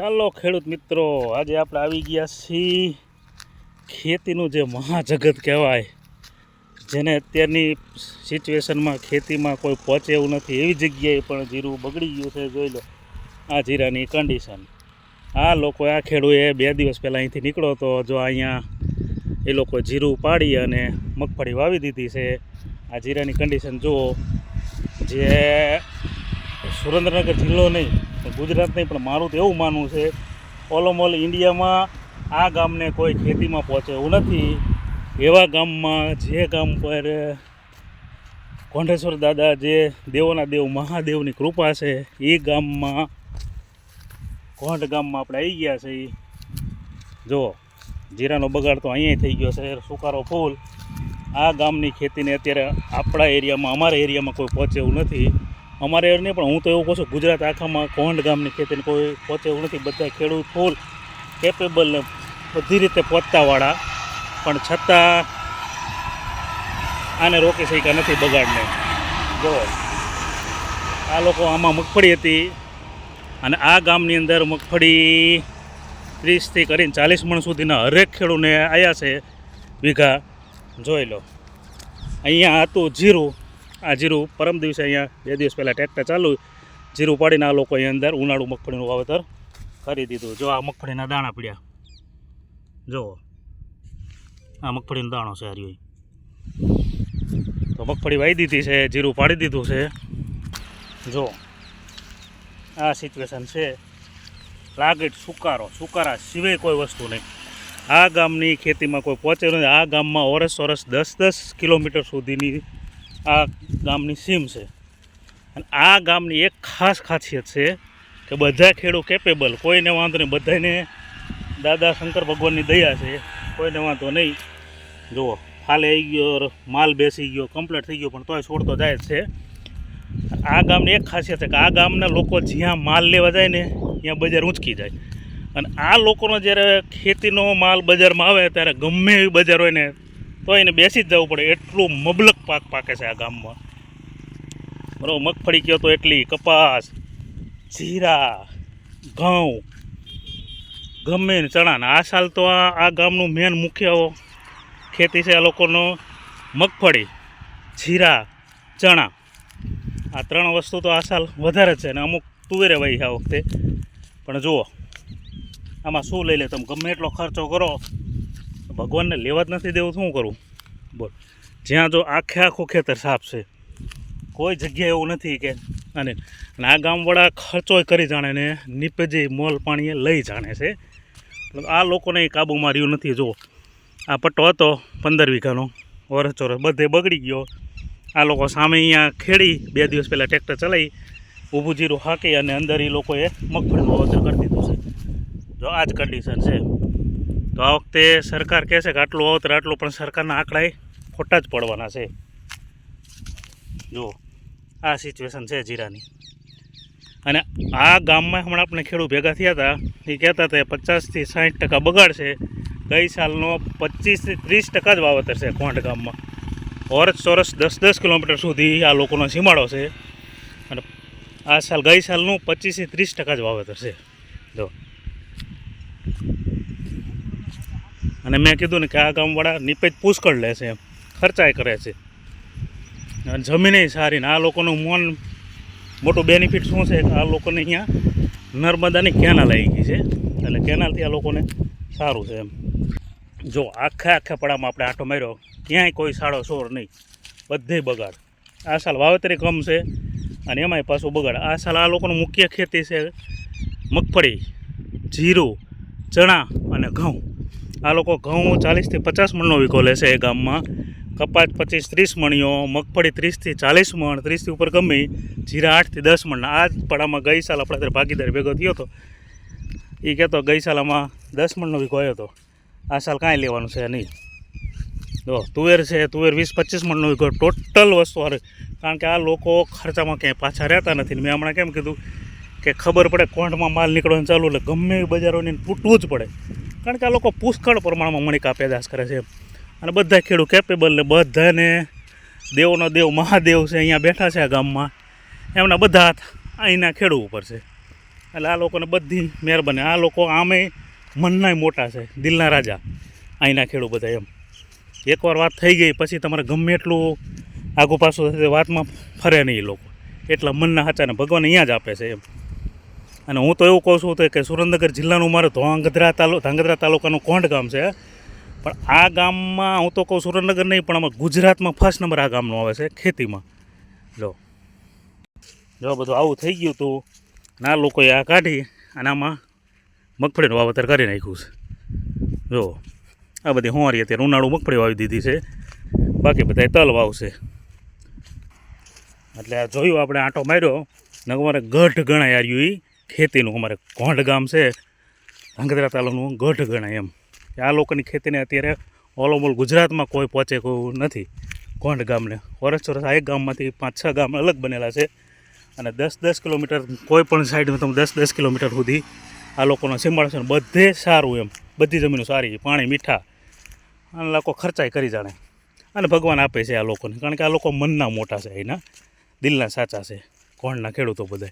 ચાલો ખેડૂત મિત્રો, આજે આપણે આવી ગયા છીએ ખેતીનું જે મહાજગત કહેવાય, જેને અત્યારની સિચ્યુએશનમાં ખેતીમાં કોઈ પહોંચે એવું નથી. એવી જગ્યાએ પણ જીરું બગડી ગયું છે, જોઈ લો, આ જીરાની કન્ડિશન આ લોકો, આ ખેડૂએ બે દિવસ પહેલાં અહીંથી નીકળો તો જો અહીંયા એ લોકો જીરું પાડી અને મગફળી વાવી દીધી છે. આ જીરાની કન્ડિશન જુઓ, જે સુરેન્દ્રનગર જિલ્લો નહીં ગુજરાત નહીં, પણ મારું તો એવું માનવું છે, ઓલોમોલ ઇન્ડિયામાં આ ગામને કોઈ ખેતીમાં પહોંચે એવું નથી. એવા ગામમાં જે ગામ પર કોંઢેશ્વર દાદા જે દેવોના દેવ, મહાદેવની કૃપા છે, એ ગામમાં, કોંઢ ગામમાં આપણે આવી ગયા છે એ જુઓ જીરાનો બગાડ તો અહીંયા થઈ ગયો છે, સુકારો ફૂલ. આ ગામની ખેતીને અત્યારે આપણા એરિયામાં, અમારા એરિયામાં કોઈ પહોંચે એવું નથી. અમારે નહીં, પણ હું તો એવું કહું છું, ગુજરાત આખામાં કોહંડ ગામની ખેતીને કોઈ પહોંચે નથી, બધા ખેડૂત ફૂલ કેપેબલ બધી રીતે પહોંચતાવાળા પણ છતાં આને રોકી શક્યા નથી બગાડને. જો, આ લોકો આમાં મગફળી હતી અને આ ગામની અંદર મગફળી ત્રીસથી કરીને ચાલીસ મણ સુધીના હરેક ખેડૂને આવ્યા છે વીઘા. જોઈ લો. અહીંયા હતું જીરું આ જીરું પરમ દિવસે અહીંયા બે દિવસ પહેલાં ટ્રેક્ટર ચાલુ જીરું પાડીને આ લોકો અહીંયા અંદર ઉનાળુ મગફળીનું વાવેતર કરી દીધું. જો આ મગફળીના દાણા પડ્યા. જુઓ. આ મગફળીનો દાણો છે હારી તો મગફળી વાવી દીધી છે, જીરું પાડી દીધું છે. જો આ સિચ્યુએશન છે. લાગેટ સુકારો. સુકારા સિવાય કોઈ વસ્તુ નહીં. આ ગામની ખેતીમાં કોઈ પહોંચે નથી આ ગામમાં ઓરસ ઓરસ દસ દસ કિલોમીટર સુધીની આ ગામની સીમ છે. અને આ ગામની એક ખાસ ખાસિયત છે કે બધા ખેડૂત કેપેબલ કોઈને વાંધો નહીં, બધાને દાદા શંકર ભગવાનની દયા છે, કોઈને વાંધો નહીં. જુઓ, હાલે આવી ગયો માલ બેસી ગયો કમ્પ્લીટ થઈ ગયો, પણ તોય છોડતો જાય છે. આ ગામની એક ખાસિયત છે કે આ ગામના લોકો જ્યાં માલ લેવા જાય ને, ત્યાં બજાર ઊંચકી જાય. અને આ લોકોનો જ્યારે ખેતીનો માલ બજારમાં આવે, ત્યારે ગમે એવી બજાર હોય ને તો એને બેસી જ જવું પડે. એટલું મબલક પાક પાકે છે આ ગામમાં. બરાબર મગફળી કહો તો એટલી, કપાસ, જીરા, ઘઉં, ગમે ચણા. ને આ સાલ તો આ આ ગામનું મેન મુખ્ય ખેતી છે આ લોકોનો મગફળી, જીરા, ચણા. આ ત્રણ વસ્તુ તો આ સાલ વધારે છે. ને અમુક તુવેરે વહી આ વખતે. પણ જુઓ, આમાં શું લઈ લે તમે? ગમે એટલો ખર્ચો કરો ભગવાનને લેવા જ નથી દેવું, શું કરું? બોલ. જ્યાં જો આખે આખું ખેતર સાફ છે, કોઈ જગ્યાએ એવું નથી કે, અને આ ગામવાળા ખર્ચોય કરી જાણે ને નીપજે, મોલ પાણીએ લઈ જાણે છે. આ લોકોને કાબૂમાં રહ્યું નથી. જો આ પટ્ટો હતો પંદર વીઘાનો, વરસ ચોરસ બધે બગડી ગયો. આ લોકો સામે અહીંયા ખેડી, બે દિવસ પહેલાં ટ્રેક્ટર ચલાવી, ઊભું જીરું હાંકી અને અંદર એ લોકોએ મગફળીનું વાવેતર કરી દીધું છે. જો આ જ કન્ડિશન છે. તો આ વખતે સરકાર કહે છે કે આટલું વાવતર આટલું, પણ સરકારના આંકડા ખોટા જ પડવાના છે. જુઓ, આ સિચ્યુએશન છે જીરાની. અને આ ગામમાં હમણાં આપણે ખેડૂત ભેગા થયા હતા, એ કહેતા હતા પચાસથી સાઠ ટકા બગાડશે ગઈ સાલનો પચીસથી ત્રીસ ટકા જ વાવતર છે કોંઠ ગામમાં. ઓરસ ચોરસ દસ દસ કિલોમીટર સુધી આ લોકોનો સીમાડો છે. અને આ સાલ, ગઈ સાલનું પચીસથી ત્રીસ ટકા જ વાવતર છે. જો અને મેં કીધું ને કે આ ગામવાળા નિપેજ પુષ્કળ લે છે, એમ. ખર્ચાય કરે છે. અને જમીને સારી ને આ લોકોનું મન મોટું બેનિફિટ શું છે કે આ લોકોને અહીંયા નર્મદાની કેનાલ આવી ગઈ છે. એટલે કેનાલથી આ લોકોને સારું છે, એમ. જો આખા આખા પડામાં આપણે આંટો માર્યો, ક્યાંય કોઈ સાડો સોર નહીં. બધે બગાડ. આ સાલ વાવેતરે કમ છે અને એમાંય પાછું બગાડ. આ સાલ આ લોકોનું મુખ્ય ખેતી છે મગફળી, જીરું, ચણા અને ઘઉં. આ લોકો ઘઉં ચાલીસથી પચાસ મણનો વિકો લે છે એ ગામમાં. કપાસ પચીસ ત્રીસ મણીઓ મગફળી ત્રીસથી ચાલીસ મણ, ત્રીસથી ઉપર ગમી, જીરા આઠથી દસ મણ. આ જ પડામાં ગઈ સાલ આપણા ત્યારે ભાગીદાર ભેગો થયો હતો. એ કહેતો, ગઈ સાલ આમાં દસ મણનો વિકો આવ્યો હતો આ સાલ કાંઈ લેવાનું છે નહીં. જો, તુવેર છે, તુવેર વીસ પચીસ મણનો વિકો. ટોટલ વસ્તુ હારે. કારણ કે આ લોકો ખર્ચામાં ક્યાંય પાછા રહેતા નથી. મેં હમણાં કેમ કીધું કે ખબર પડે કોંઠમાં માલ નીકળવાનું ચાલુ, એટલે ગમે બજારોની તૂટવું જ પડે. કારણ કે આ લોકો પુષ્કળ પ્રમાણમાં મણિકા પેદાશ કરે છે. અને બધા ખેડૂત કેપેબલ ને બધાને દેવનો દેવ, મહાદેવ છે, અહીંયા બેઠા છે આ ગામમાં. એમના બધા અહીંના ખેડૂત ઉપર છે. એટલે આ લોકોને બધી મહેરબાની. આ લોકો આમે મનનાય મોટા છે, દિલના રાજા. અહીંના ખેડૂત બધા એમ. એકવાર વાત થઈ ગઈ, પછી તમારે ગમે એટલું આગુ પાછું વાતમાં ફરે નહીં એ લોકો. એટલા મનના હાચાને ભગવાન અહીંયા જ આપે છે એમ. અને હું તો એવું કહું છું કે સુરેન્દ્રનગર જિલ્લાનું મારે ધોંગધ્રા તાલુ ધાંગધ્રા તાલુકાનું કોંઢ ગામ છે. પણ આ ગામમાં હું તો કહું સુરેન્દ્રનગર નહીં, પણ આમાં ગુજરાતમાં ફર્સ્ટ નંબર આ ગામનો આવે છે, ખેતીમાં. જો. જો બધું આવું થઈ ગયું હતું ના લોકોએ આ કાઢી, અને આમાં મગફળીનું વાવેતર કરી નાખ્યું છે. જો. આ બધી હોંવારી અત્યારે ઉનાળું મગફળી વાવી દીધી છે. બાકી બધા તલ વાવશે. એટલે આ જોયું આપણે આંટો માર્યો નગમારે અમારે ગઢ ગણાય આવ્યું એ ખેતીનું, અમારે ગોંડ ગામ છે ધંગધ્રા તાલુકાનું ગઢ ગણાય એમ. કે આ લોકોની ખેતીને અત્યારે ઓલ ઓવર ગુજરાતમાં કોઈ પહોંચે કોઈ નથી ગોંડ ગામને. વરસ ચોરસ આ એક ગામમાંથી પાંચ છ ગામ અલગ બનેલા છે અને દસ દસ કિલોમીટર કોઈ પણ સાઈડમાં તમે દસ દસ કિલોમીટર સુધી આ લોકોનો સીમાડો બધે સારું એમ. બધી જમીનો સારી, પાણી મીઠા. અને લોકો ખર્ચાઈ કરી જાણે. અને ભગવાન આપે છે આ લોકોને. કારણ કે આ લોકો મનના મોટા છે એના દિલના સાચા છે. કોણના ખેડૂતો બધા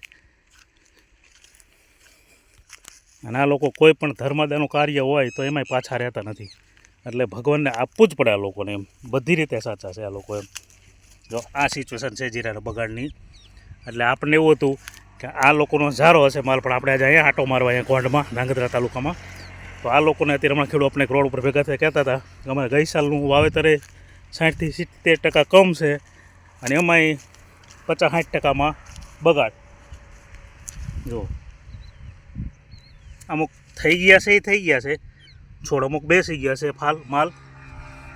અને આ લોકો કોઈ પણ ધર્મદાનું કાર્ય હોય તો એમાંય પાછા રહેતા નથી. એટલે ભગવાનને આપવું જ પડે આ લોકોને એમ. બધી રીતે સાચા છે આ લોકો એમ. જો આ સિચ્યુએશન છે જીરાના બગાડની. એટલે આપણને એવું હતું કે આ લોકોનો ઝારો હશે માલ, પણ આપણે આજે અહીંયા આટો મારવા અહીંયા કોંઢમાં ધાંગધ્રા તાલુકામાં. તો આ લોકોને અત્યારે હમણાં ખેડૂત આપણે રોડ ઉપર ભેગા થયા કહેતા હતા કે અમારે ગઈ સાલનું વાવેતરે સાઠથી સિત્તેર ટકા કમ છે અને એમાંય પચાસ સાઠ ટકામાં બગાડ. જો અમુક થઈ ગયા છે, એ થઈ ગયા છે. છોડ અમુક બેસી ગયા છે, ફાલ, માલ.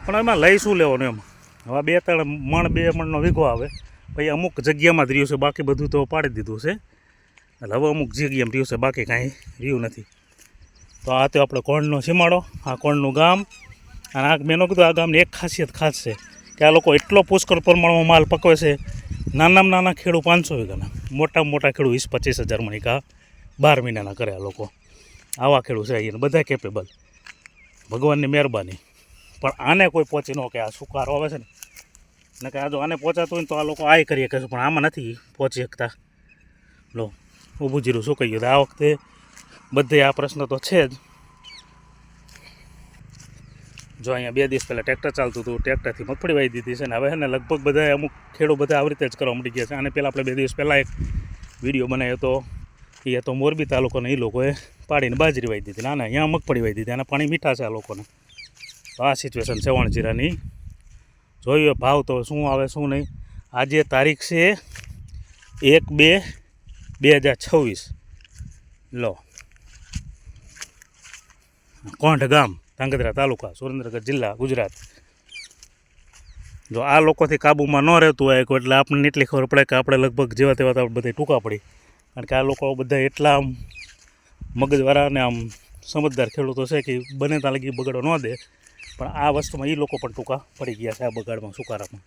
પણ એમાં લઈ શું લેવાનું એમ? હવે બે ત્રણ મણ, બે મણનો વીઘો આવે. પછી અમુક જગ્યામાં જ રહ્યું છે, બાકી બધું તો પાડી દીધું છે. એટલે હવે અમુક જગ્યામાં રહ્યું છે, બાકી કાંઈ રહ્યું નથી. તો આ તો આપણે કોણનો સીમાડો, આ કોણનું ગામ. અને આ મેં કીધું, આ ગામની એક ખાસિયત ખાસ છે કે આ લોકો એટલો પુષ્કળ પ્રમાણમાં માલ પકવે છે. નાનામાં નાના ખેડૂ પાંચસો વીઘાના, મોટામાં મોટા ખેડૂ વીસ પચીસ હજાર મણિકા બાર મહિનાના કરે આ લોકો. આવા ખેડૂત છે અહીંયા. બધા કેપેબલ ભગવાનની મહેરબાની. પણ આને કોઈ પહોંચી ન કે આ સુકારો આવે છે ને. ને કે આ જો આને પહોંચાતું હોય ને તો આ લોકો આય કરીએ કહેશું પણ આમાં નથી પહોંચી શકતા. લો ઊભું જીરું શું કહીએ? આ વખતે બધે આ પ્રશ્ન તો છે જ. જો અહીંયા બે દિવસ પહેલાં ટ્રેક્ટર ચાલતું હતું, ટ્રેક્ટરથી મગફળી વાવી દીધી છે ને. હવે છે ને લગભગ બધા અમુક ખેડૂત બધા આવી રીતે જ કરવા મળી ગયા છે. આને પહેલાં આપણે બે દિવસ પહેલાં એક વીડિયો બનાવ્યો હતો. એ તો મોરબી તાલુકાને એ લોકોએ પાડીને બાજરી વાવી દીધી. ના ના, અહીંયા મગફળી વાવી દીધી અને પાણી મીઠા છે આ લોકોને. તો આ સિચ્યુએશન છે વણજીરાની. જોયું ભાવ તો શું આવે, શું નહીં. આજે તારીખ છે એક બે બે હજાર છવ્વીસ. લો. કોંઢ ગામ, ધાંગધ્રા તાલુકા, સુરેન્દ્રનગર જિલ્લા, ગુજરાત. જો આ લોકોથી કાબૂમાં ન રહેતું હોય એટલે આપણને એટલી ખબર પડે કે આપણે લગભગ જેવા તેવા તો આપણે બધા ટૂંકા પડી. કારણ કે આ લોકો બધા એટલા આમ મગજવાળા અને આમ સમજદાર ખેડૂતો છે કે બને ત્યાં લગી બગાડો ન દે. પણ આ વસ્તુમાં એ લોકો પણ ટૂંકા પડી ગયા છે આ બગાડમાં, સુકારામાં.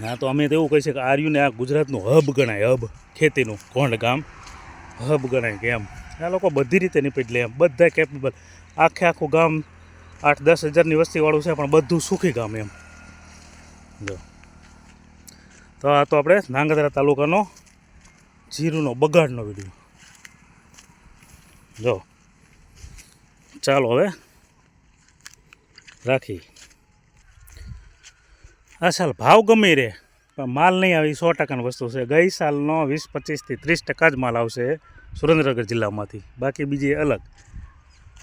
હા, તો અમે તો એવું કહી કે આર્યુને આ ગુજરાતનું હબ ગણાય, હબ. ખેતીનું કોંડ ગામ. હબ ગણાય કે એમ. આ લોકો બધી રીતે નીપેટ લે એમ. બધા કેપેબલ આખે આખું ગામ આઠ દસ હજારની વસ્તીવાળું છે, પણ બધું સુખી ગામ એમ. જો. તો આ તો આપણે નાંગધરા તાલુકાનો જીરુનો બગાડનો વીડિયો. જો. ચાલો હવે રાખી આ સાલ ભાવ ગમે રહે પણ માલ નહીં આવે સો ટકાની વસ્તુ છે. ગઈ સાલનો વીસ પચીસથી ત્રીસ ટકા જ માલ આવશે સુરેન્દ્રનગર જિલ્લામાંથી. બાકી બીજી અલગ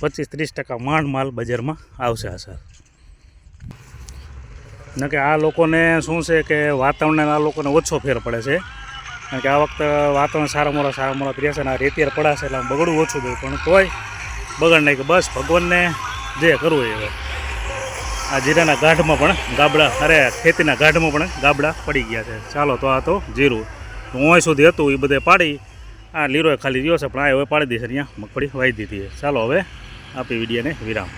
પચીસ ત્રીસ ટકા માંડ માલ બજારમાં આવશે આ સાલ. ન કે આ લોકોને શું છે કે વાતાવરણને આ લોકોને ઓછો ફેર પડે છે. કારણ કે આ વખતે વાતાવરણ સારા મોરા સારા મોરા પ્રિય છે અને આ રેતિયાર પડાશે એટલે બગડવું ઓછું થયું પણ તોય બગડ નહીં કે બસ ભગવાનને જે કરવું એ હવે. આ જીરાના ગાઢમાં પણ ગાબડા, અરે ખેતીના ગાઢમાં પણ ગાબડા પડી ગયા છે. ચાલો તો આ તો જીરું. હું સુધી હતું, એ બધે પાડી. આ લીરોય ખાલી રહ્યો છે, પણ આ હવે પાડી દેશે અહીંયા મગફળી વાઈ દીધી છે. ચાલો હવે આપી વિડીયાને વિરામ.